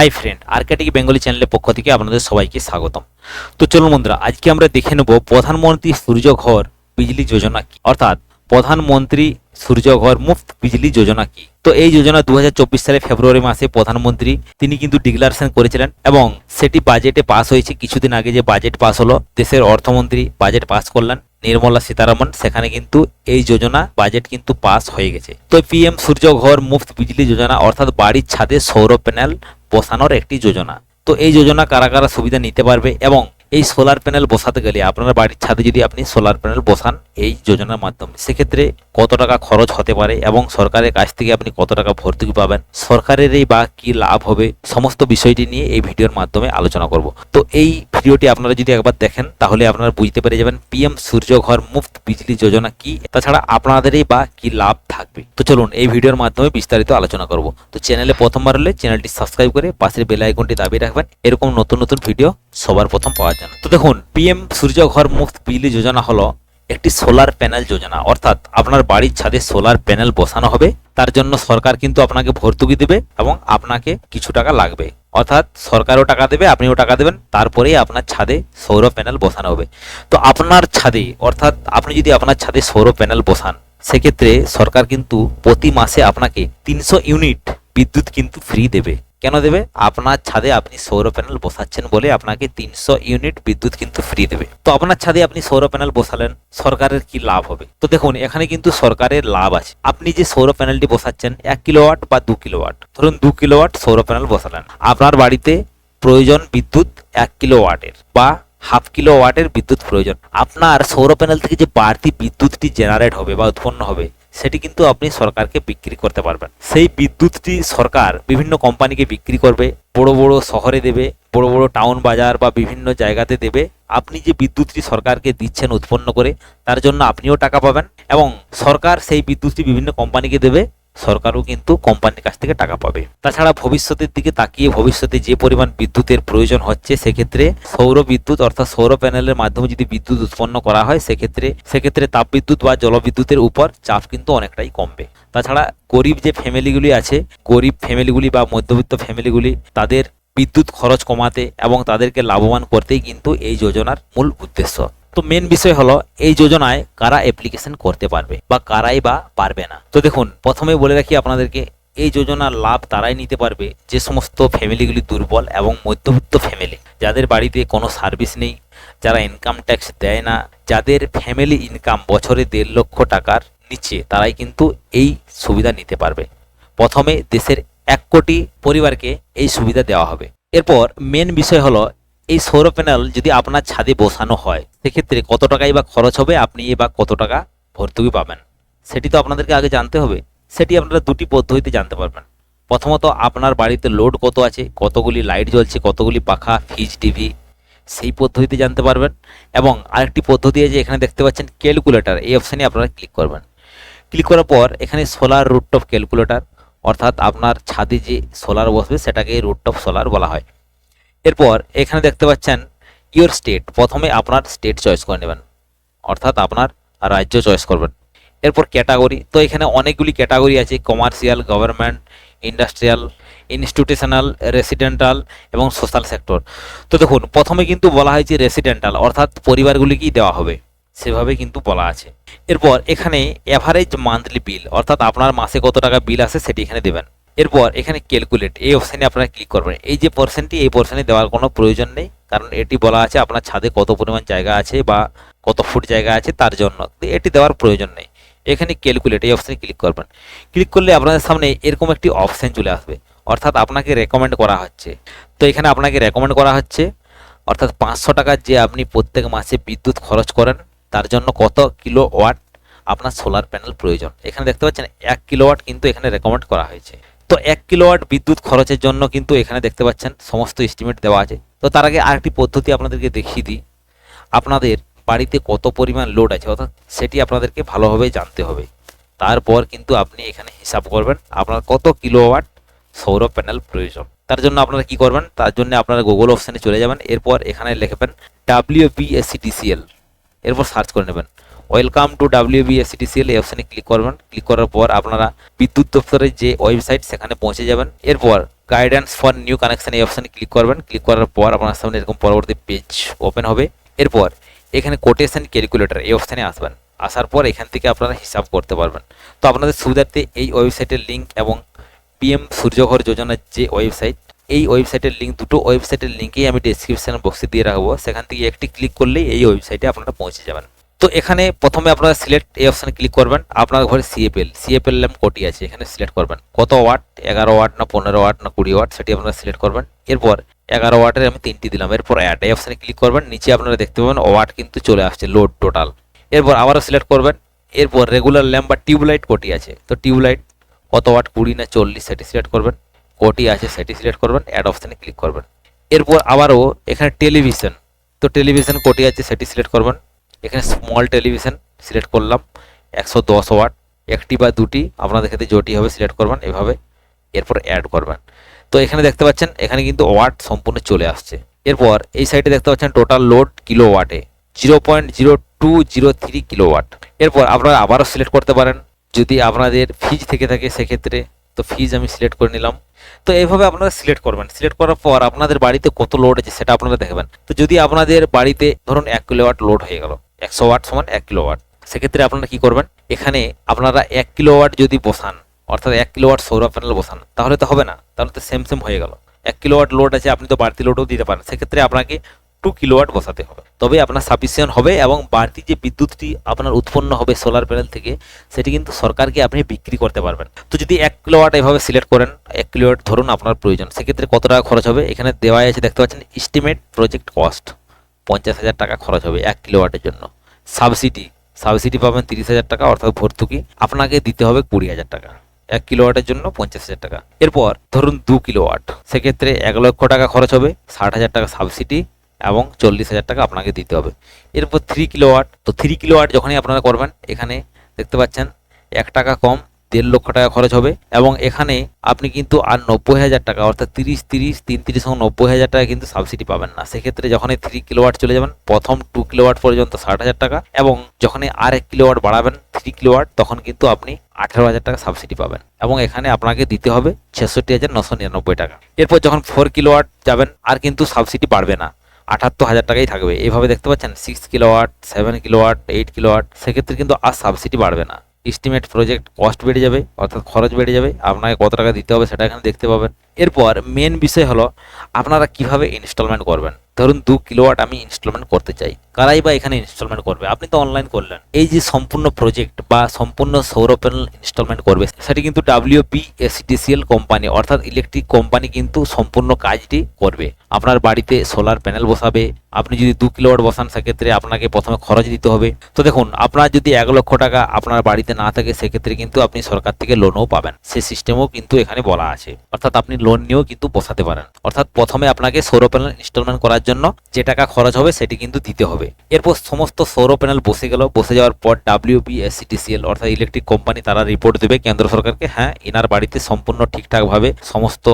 Hi friend Arctic Bengali চ্যানেলের পক্ষ থেকে আপনাদের সবাইকে স্বাগতম। তো চলুন বন্ধুরা, আজকে আমরা দেখে নেব প্রধানমন্ত্রী সূর্যঘর বিজলি যোজনা কি? অর্থাৎ প্রধানমন্ত্রী সূর্যঘর মুফত বিজলি যোজনা কি? তো এই যোজনা দু সালে ফেব্রুয়ারি মাসে প্রধানমন্ত্রী, তিনি কিন্তু ডিক্লারেশন করেছিলেন এবং সেটি বাজেটে পাস হয়েছে। কিছুদিন আগে যে বাজেট পাস হলো, দেশের অর্থমন্ত্রী বাজেট পাস করলেন। নির্মলা সীতারামন, সেখানে কিন্তু এই যোজনা বাজেট কিন্তু পাস হয়ে গেছে। তো পিএম সূর্যঘর মুফত বিজলি যোজনা, অর্থাৎ বাড়ির ছাদে সৌর প্যানেল বসানোর একটি যোজনা। তো এই যোজনা কারা কারা সুবিধা নিতে পারবে এবং এই সোলার প্যানেল বসাতে গেলে আপনার বাড়ির ছাদে যদি আপনি সোলার প্যানেল বসান, এই যোজনার মাধ্যমে, সেক্ষেত্রে কত টাকা খরচ হতে পারে এবং সরকারের কাছ থেকে আপনি কত টাকা ভর্তুকি পাবেন, সরকারের এই বা কি লাভ হবে, সমস্ত বিষয়টি নিয়ে এই ভিডিওর মাধ্যমে আলোচনা করব। তো এই ভিডিওটি আপনারা যদি একবার দেখেন, তাহলে আপনারা বুঝতে পেরে যাবেন পিএম সূর্যঘর মুফত বিজলি যোজনা কি, তাছাড়া আপনাদেরই বা কি লাভ থাকবে। তো চলুন, এই ভিডিওর মাধ্যমে বিস্তারিত আলোচনা করব। তো চ্যানেলে প্রথমবার হলে চ্যানেলটি সাবস্ক্রাইব করে পাশের বেল আইকনটি দাবিয়ে রাখবেন। এরকম নতুন নতুন ভিডিও সবার প্রথম পাওয়ার জন্য তো দেখুন পিএম সূর্যঘর মুফত বিজলি যোজনা হলো একটি সোলার প্যানেল যোজনা। অর্থাৎ আপনার বাড়ির ছাদে সোলার প্যানেল বসানো হবে, তার জন্য সরকার কিন্তু আপনাকে ভর্তুকি দেবে এবং আপনাকে কিছু টাকা লাগবে। অর্থাৎ সরকারও টাকা দেবে, আপনিও টাকা দেবেন, তারপরেই আপনার ছাদে সৌর প্যানেল বসানো হবে। তো আপনার ছাদে, অর্থাৎ আপনি যদি আপনার ছাদে সৌর প্যানেল বসান, সেক্ষেত্রে সরকার কিন্তু প্রতি মাসে আপনাকে তিনশো ইউনিট বিদ্যুৎ কিন্তু ফ্রি দেবে। কেন দেবে? আপনার ছাদে আপনি সৌর প্যানেল বসাচ্ছেন বলে আপনাকে তিনশো ইউনিট বিদ্যুৎ কিন্তু ফ্রি দেবে। তো আপনার ছাদে আপনি সৌর প্যানেল বসালেন, সরকারের কি লাভ হবে? তো দেখুন, এখানে কিন্তু সরকারের লাভ আছে। আপনি যে সৌর প্যানেলটি বসাচ্ছেন, এক কিলোওয়াট বা দু কিলোওয়াট ধরুন, দু কিলোওয়াট সৌর প্যানেল বসালেন। আপনার বাড়িতে প্রয়োজন বিদ্যুৎ এক কিলোওয়াটের বা হাফ কিলো ওয়াটের বিদ্যুৎ প্রয়োজন। আপনার সৌর প্যানেল থেকে যে বাড়তি বিদ্যুৎটি জেনারেট হবে বা উৎপন্ন হবে, সেটি কিন্তু আপনি সরকারকে বিক্রি করতে পারবেন। সেই বিদ্যুৎটি সরকার বিভিন্ন কোম্পানিকে বিক্রি করবে, বড় বড় শহরে দেবে, বড় বড় টাউন বাজার বা বিভিন্ন জায়গাতে দেবে। আপনি যে বিদ্যুৎটি সরকারকে দিচ্ছেন উৎপন্ন করে, তার জন্য আপনিও টাকা পাবেন এবং সরকার সেই বিদ্যুৎটি বিভিন্ন কোম্পানিকে দেবে। সরকারও কিন্তু কোম্পানির কাছ থেকে টাকা পাবে। তাছাড়া ভবিষ্যতের দিকে তাকিয়ে ভবিষ্যতে যে পরিমাণ বিদ্যুতের প্রয়োজন হচ্ছে, সেক্ষেত্রে সৌর বিদ্যুৎ অর্থাৎ সৌর প্যানেলের মাধ্যমে যদি বিদ্যুৎ উৎপন্ন করা হয়, সেক্ষেত্রে সেক্ষেত্রে তাপবিদ্যুৎ বা জলবিদ্যুতের উপর চাপ কিন্তু অনেকটাই কমবে। তাছাড়া গরিব যে ফ্যামিলিগুলি আছে, গরিব ফ্যামিলিগুলি বা মধ্যবিত্ত ফ্যামিলিগুলি, তাদের বিদ্যুৎ খরচ কমাতে এবং তাদেরকে লাভবান করতেই কিন্তু এই যোজনার মূল উদ্দেশ্য। তো মেন বিষয় হলো এই যোজনায় কারা অ্যাপ্লিকেশন করতে পারবে বা কারাই বা পারবে না। তো দেখুন, প্রথমে বলে রাখি আপনাদেরকে, এই যোজনার লাভ তারাই নিতে পারবে যে সমস্ত ফ্যামিলিগুলি দুর্বল এবং মধ্যবিত্ত ফ্যামিলি যাদের বাড়িতে কোনো সার্ভিস নেই, যারা ইনকাম ট্যাক্স দেয় না, যাদের ফ্যামিলি ইনকাম বছরে দেড় লক্ষ টাকার নিচে, তারাই কিন্তু এই সুবিধা নিতে পারবে। প্রথমে দেশের এক কোটি পরিবারকে এই সুবিধা দেওয়া হবে। এরপর মেন বিষয় হলো এই সৌর প্যানেল যদি আপনার ছাদে বসানো হয়, সেক্ষেত্রে কত টাকাই বা খরচ হবে? আপনি এ বা কত টাকা ভর্তুকি পাবেন? সেটি তো আপনাদেরকে আগে জানতে হবে। সেটি আপনারা দুটি পদ্ধতিতে জানতে পারবেন। প্রথমত, আপনার বাড়িতে লোড কত আছে? কতগুলি লাইট জ্বলছে? কতগুলি পাখা? ফ্রিজ টিভি সেই পদ্ধতিতে জানতে পারবেন। এবং আরেকটি পদ্ধতি আছে, এখানে দেখতে পাচ্ছেন ক্যালকুলেটার এই অপশানে আপনারা ক্লিক করবেন। ক্লিক করার পর, এখানে সোলার রুটটপ ক্যালকুলেটার অর্থাৎ আপনার ছাদে যে সোলার বসবে, সেটাকে রুটটপ সোলার বলা হয়। এরপর এখানে দেখতে পাচ্ছেন ইওর স্টেট প্রথমে আপনার স্টেট চয়েস করে নেবেন। অর্থাৎ আপনার রাজ্য চয়েস করবেন। এরপর ক্যাটাগরি তো এখানে অনেকগুলি ক্যাটাগরি আছে। Commercial government industrial institutional residential এবং সোশ্যাল সেক্টর তো দেখুন, প্রথমে কিন্তু বলা হয়েছে রেসিডেন্টাল অর্থাৎ পরিবারগুলিকেই দেওয়া হবে। সেভাবে কিন্তু বলা আছে। এরপর এখানে অ্যাভারেজ মান্থলি বিল অর্থাৎ আপনার মাসে কত টাকা বিল আসে সেটি এখানে দেবেন। এরপর এখানে ক্যালকুলেট এই অপশানে আপনারা ক্লিক করবেন। এই যে পার্সেন্টটি এই পার্সেন্টে দেওয়ার কোনো প্রয়োজন নেই, কারণ এটি বলা আছে আপনার ছাদে কত পরিমাণ জায়গা আছে বা কত ফুট জায়গা আছে তার জন্য। এটি দেওয়ার প্রয়োজন নেই। এখানে ক্যালকুলেট এই অপশানে ক্লিক করবেন। ক্লিক করলে আপনাদের সামনে এরকম একটি অপশান চলে আসবে। অর্থাৎ আপনাকে রেকমেন্ড করা হচ্ছে। তো এখানে আপনাকে রেকমেন্ড করা হচ্ছে, অর্থাৎ পাঁচশো টাকার যে আপনি প্রত্যেক মাসে বিদ্যুৎ খরচ করেন, তার জন্য কত কিলো ওয়াট আপনার সোলার প্যানেল প্রয়োজন। এখানে দেখতে পাচ্ছেন, এক কিলো ওয়াট কিন্তু এখানে রেকমেন্ড করা হয়েছে। তো এক কিলোওয়াট বিদ্যুৎ খরচের জন্য কিন্তু এখানে দেখতে পাচ্ছেন সমস্ত এস্টিমেট দেওয়া আছে। তো তার আগে আরেকটি পদ্ধতি আপনাদেরকে দেখিয়ে দিই। আপনাদের বাড়িতে কত পরিমাণ লোড আছে, অর্থাৎ সেটি আপনাদেরকে ভালোভাবে জানতে হবে। তারপর কিন্তু আপনি এখানে হিসাব করবেন আপনার কত কিলোওয়াট সৌর প্যানেল প্রয়োজন। তার জন্য আপনারা কি করবেন? তার জন্য আপনারা গুগল অপশানে চলে যাবেন। এরপর এখানে লিখবেন ডাব্লিউ বিএসিটিসিএল এরপর সার্চ করে নেবেন। ওয়েলকাম টু ডাব্লিউ বিএসিটিসিএল এই অপশানে ক্লিক করবেন। ক্লিক করার পর আপনারা বিদ্যুৎ দপ্তরের যে ওয়েবসাইট সেখানে পৌঁছে যাবেন। এরপর গাইডেন্স ফর নিউ কানেকশন এই অপশানে ক্লিক করবেন। ক্লিক করার পর আপনার সামনে এরকম পরবর্তী পেজ ওপেন হবে। এরপর এখানে কোটেশন ক্যালকুলেটর এই অপশানে আসবেন। আসার পর এখান থেকে আপনারা হিসাব করতে পারবেন। তো আপনাদের সুবিধার্থে এই ওয়েবসাইটের লিঙ্ক এবং পিএম সূর্যঘর যোজনার যে ওয়েবসাইট এই ওয়েবসাইটের লিঙ্ক দুটো ওয়েবসাইটের লিঙ্কেই আমি ডিসক্রিপশন বক্সে দিয়ে রাখব। সেখান থেকে একটি ক্লিক করলেই এই ওয়েবসাইটে আপনারা পৌঁছে যাবেন। তো এখানে প্রথমে আপনারা সিলেক্ট এই অপশানে ক্লিক করবেন। আপনার ঘরে সিএপএল সিএপএল ল্যাম্প কোটি আছে, এখানে সিলেক্ট করবেন। কত ওয়াট এগারো ওয়াট না পনেরো ওয়াট না কুড়ি ওয়াট সেটি আপনারা সিলেক্ট করবেন। এরপর এগারো ওয়াটের আমি তিনটি দিলাম। এরপর অ্যাড এই অপশানে ক্লিক করবেন। নিচে আপনারা দেখতে পাবেন ওয়াট কিন্তু চলে আসছে লোড টোটাল এরপর আবারও সিলেক্ট করবেন। এরপর রেগুলার ল্যাম্প বা টিউবলাইট কোটি আছে। তো টিউবলাইট কত ওয়াট কুড়ি না চল্লিশ? সেটি সিলেক্ট করবেন। কোটি আছে, সেটি সিলেক্ট করবেন। অ্যাড অপশানে ক্লিক করবেন। এরপর আবারও এখানে টেলিভিশন তো টেলিভিশন কোটি আছে, সেটি সিলেক্ট করবেন। এখানে স্মল টেলিভিশন সিলেক্ট করলাম, একশো দশ ওয়াট একটি বা দুটি, আপনাদের ক্ষেত্রে যেটি হবে সিলেক্ট করবেন, এভাবে এরপর অ্যাড করবেন। তো এখানে দেখতে পাচ্ছেন, এখানে কিন্তু ওয়াট সম্পূর্ণ চলে আসছে। এরপর এই সাইডে দেখতে পাচ্ছেন টোটাল লোড কিলো ওয়াটে zero point zero two zero three kilowatt এরপর আপনারা আবারও সিলেক্ট করতে পারেন, যদি আপনাদের ফিজ থেকে থাকে সেক্ষেত্রে, তো ফিজ আমি সিলেক্ট করে নিলাম। তো এইভাবে আপনারা সিলেক্ট করবেন। সিলেক্ট করার পর আপনাদের বাড়িতে কত লোড আছে সেটা আপনারা দেখবেন। তো যদি আপনাদের বাড়িতে ধরুন এক কিলো ওয়াট লোড হয়ে গেল একশো ওয়াট সমান এক কিলো ওয়াট সেক্ষেত্রে আপনারা কি করবেন? এখানে আপনারা এক কিলো ওয়াট যদি বসান, অর্থাৎ এক কিলো ওয়াট সৌর প্যানেল বসান, তাহলে তো হবে না। তাহলে তো সেম সেম হয়ে গেল। এক কিলো ওয়াট লোড আছে, আপনি তো বাড়তি লোডও দিতে পারেন। সেক্ষেত্রে আপনাকে টু কিলোওয়াট বসাতে হবে। তবে আপনার সাফিসিয়েন্ট হবে এবং বাড়তি যে বিদ্যুৎটি আপনার উৎপন্ন হবে সোলার প্যানেল থেকে, সেটি কিন্তু সরকারকে আপনি বিক্রি করতে পারবেন। তো যদি এক কিলোওয়াট এভাবে সিলেক্ট করেন, এক কিলোওয়াট ধরুন আপনার প্রয়োজন, সেক্ষেত্রে কত টাকা খরচ হবে? এখানে দেওয়া আছে, দেখতে পাচ্ছেন এস্টিমেট প্রজেক্ট কস্ট পঞ্চাশ হাজার টাকা খরচ হবে এক কিলোওয়াটের জন্য। সাবসিডি সাবসিডি পাবেন তিরিশ হাজার টাকা, অর্থাৎ ভর্তুকি। আপনাকে দিতে হবে কুড়ি হাজার টাকা। এক কিলোওয়াটের জন্য পঞ্চাশ হাজার টাকা। এরপর ধরুন দু কিলোওয়াট। সেক্ষেত্রে এক লক্ষ টাকা খরচ হবে, ষাট হাজার টাকা সাবসিডি এবং চল্লিশ হাজার টাকা আপনাকে দিতে হবে। এরপর থ্রি কিলোওয়াট তো থ্রি কিলোওয়াট যখনই আপনারা করবেন, এখানে দেখতে পাচ্ছেন, এক টাকা কম দেড় লক্ষ টাকা খরচ হবে এবং এখানে আপনি কিন্তু আর নব্বই হাজার টাকা, অর্থাৎ তিরিশ তিরিশ তিন তিরিশ এবং নব্বই হাজার টাকা কিন্তু সাবসিডি পাবেন না। সেক্ষেত্রে যখনই থ্রি কিলোওয়াট চলে যাবেন, প্রথম টু কিলোওয়াট পর্যন্ত ষাট হাজার টাকা এবং যখনই আর এক কিলোওয়াট বাড়াবেন থ্রি কিলোওয়াট তখন কিন্তু আপনি আঠেরো হাজার টাকা সাবসিডি পাবেন এবং এখানে আপনাকে দিতে হবে ছেষট্টি হাজার নশো নিরানব্বই টাকা। এরপর যখন ফোর কিলোওয়াট যাবেন, আর কিন্তু সাবসিডি বাড়বে না। আটাত্তর হাজার টাকাই থাকবে। এইভাবে দেখতে পাচ্ছেন six kilowatt seven kilowatt eight kilowatt সেক্ষেত্রে কিন্তু আর সাবসিডি বাড়বে না। এস্টিমেট প্রজেক্ট কস্ট বেড়ে যাবে, অর্থাৎ খরচ বেড়ে যাবে, আপনাকে কত টাকা দিতে হবে সেটা এখানে দেখতে পাবেন। এরপর মেন বিষয় হলো, আপনারা কীভাবে ইনস্টলমেন্ট করবেন? ধরুন দু কিলোওয়াট আমি ইনস্টলমেন্ট করতে চাই। কারাই বা এখানে ইনস্টলমেন্ট করবে? আপনি তো অনলাইন করলেন। এই যে সম্পূর্ণ প্রজেক্ট বা সম্পূর্ণ সৌর প্যানেল ইনস্টলমেন্ট করবে, সেটি কিন্তু ডাব্লিউপি এসিডিসিএল কোম্পানি অর্থাৎ ইলেকট্রিক কোম্পানি কিন্তু সম্পূর্ণ কাজটি করবে। আপনার বাড়িতে সোলার প্যানেল বসাবে, আপনি যদি দু কিলোওয়াট বসান, সেক্ষেত্রে আপনাকে প্রথমে খরচ দিতে হবে। তো দেখুন, আপনার যদি এক লক্ষ টাকা আপনার বাড়িতে না থাকে, সেক্ষেত্রে কিন্তু আপনি সরকার থেকে লোনও পাবেন। সে সিস্টেমও কিন্তু এখানে বলা আছে। অর্থাৎ আপনি লোন নিয়েও কিন্তু বসাতে পারেন। অর্থাৎ প্রথমে আপনাকে সৌর প্যানেল ইনস্টলমেন্ট করার জন্য যে টাকা খরচ হবে সেটি কিন্তু দিতে হবে। এরপর সমস্ত সৌর প্যানেল বসে গেল। বসে যাওয়ার পর ডাব্লিউপি এসিটিসিএল অর্থাৎ ইলেকট্রিক কোম্পানি তারা রিপোর্ট দেবে। কেন্দ্র সরকারকে হ্যাঁ এনার বাড়িতে সম্পূর্ণ ঠিকঠাকভাবে সমস্ত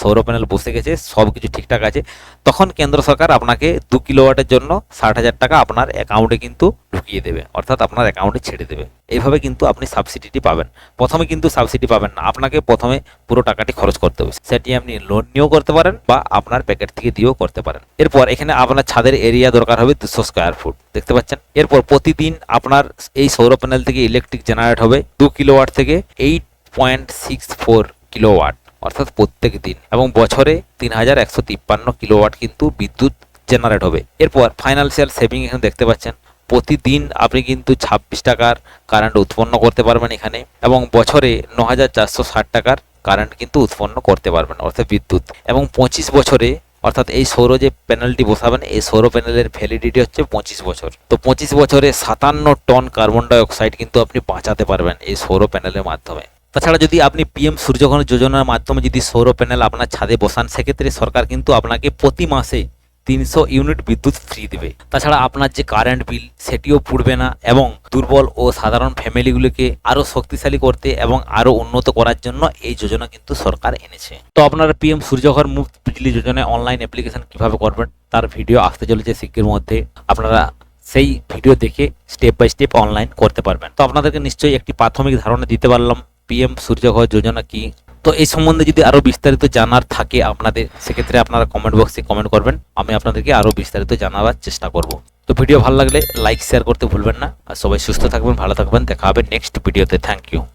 সৌর প্যানেল বসে গেছে, সব কিছু ঠিকঠাক আছে। তখন কেন্দ্র সরকার আপনাকে দু কিলোওয়াটের জন্য ষাট হাজার টাকা আপনার অ্যাকাউন্টে কিন্তু ঢুকিয়ে দেবে, অর্থাৎ আপনার অ্যাকাউন্টে ছেড়ে দেবে। এইভাবে কিন্তু আপনি সাবসিডিটি পাবেন। প্রথমে কিন্তু সাবসিডি পাবেন না, আপনাকে প্রথমে পুরো টাকাটি খরচ করতে হবে। সেটি আপনি লোন নিয়েও করতে পারেন বা আপনার প্যাকেট থেকে দিয়েও করতে পারেন। এরপর এখানে আপনার ছাদের এরিয়া দরকার হবে দুশো স্কোয়ার ফুট দেখতে পাচ্ছেন? এরপর প্রতিদিন আপনার এই সৌর প্যানেল থেকে ইলেকট্রিক জেনারেট হবে দু কিলোওয়াট থেকে eight point six four kilowatt অর্থাৎ প্রত্যেক দিন। এবং বছরে তিন হাজার একশো তিপ্পান্ন কিলোওয়াট কিন্তু বিদ্যুৎ জেনারেট হবে। এরপর ফাইন্যান্সিয়াল সেভিং এখানে দেখতে পাচ্ছেন। প্রতিদিন আপনি কিন্তু ছাব্বিশ টাকার কারেন্ট উৎপন্ন করতে পারবেন এখানে এবং বছরে ন হাজার চারশো ষাট টাকার কারেন্ট কিন্তু উৎপন্ন করতে পারবেন, অর্থাৎ বিদ্যুৎ। এবং পঁচিশ বছরে, অর্থাৎ এই সৌর যে প্যানেলটি বসাবেন, এই সৌর প্যানেলের ভ্যালিডিটি হচ্ছে পঁচিশ বছর। তো পঁচিশ বছরে সাতান্ন টন কার্বন ডাই অক্সাইড কিন্তু আপনি বাঁচাতে পারবেন এই সৌর প্যানেলের মাধ্যমে। তাছাড়া যদি আপনি পিএম সূর্যঘন যোজনার মাধ্যমে যদি সৌর প্যানেল আপনার ছাদে বসান, সেক্ষেত্রে সরকার কিন্তু আপনাকে প্রতি মাসে তিনশো ইউনিট বিদ্যুৎ ফ্রি দেবে। তাছাড়া আপনার যে কারেন্ট বিল সেটিও পুড়বে না এবং দুর্বল ও সাধারণ ফ্যামিলিগুলিকে আরও শক্তিশালী করতে এবং আরও উন্নত করার জন্য এই যোজনা কিন্তু সরকার এনেছে। তো আপনারা পিএম সূর্যঘর মুফত বিজলি যোজনায় অনলাইন অ্যাপ্লিকেশন কীভাবে করবেন, তার ভিডিও আসতে চলেছে শীঘ্রের মধ্যে। আপনারা সেই ভিডিও দেখে স্টেপ বাই স্টেপ অনলাইন করতে পারবেন। তো আপনাদেরকে নিশ্চয়ই একটি প্রাথমিক ধারণা দিতে পারলাম। পিএম সূর্যঘর যোজনা কি? তো এই সম্বন্ধে যদি আরও বিস্তারিত জানার থাকে আপনাদের, সেক্ষেত্রে আপনারা কমেন্ট বক্সে কমেন্ট করবেন। আমি আপনাদেরকে আরও বিস্তারিত জানাবার চেষ্টা করব। তো ভিডিও ভালো লাগলে লাইক শেয়ার করতে ভুলবেন না। আর সবাই সুস্থ থাকবেন, ভালো থাকবেন। দেখা হবে নেক্সট ভিডিওতে থ্যাংক ইউ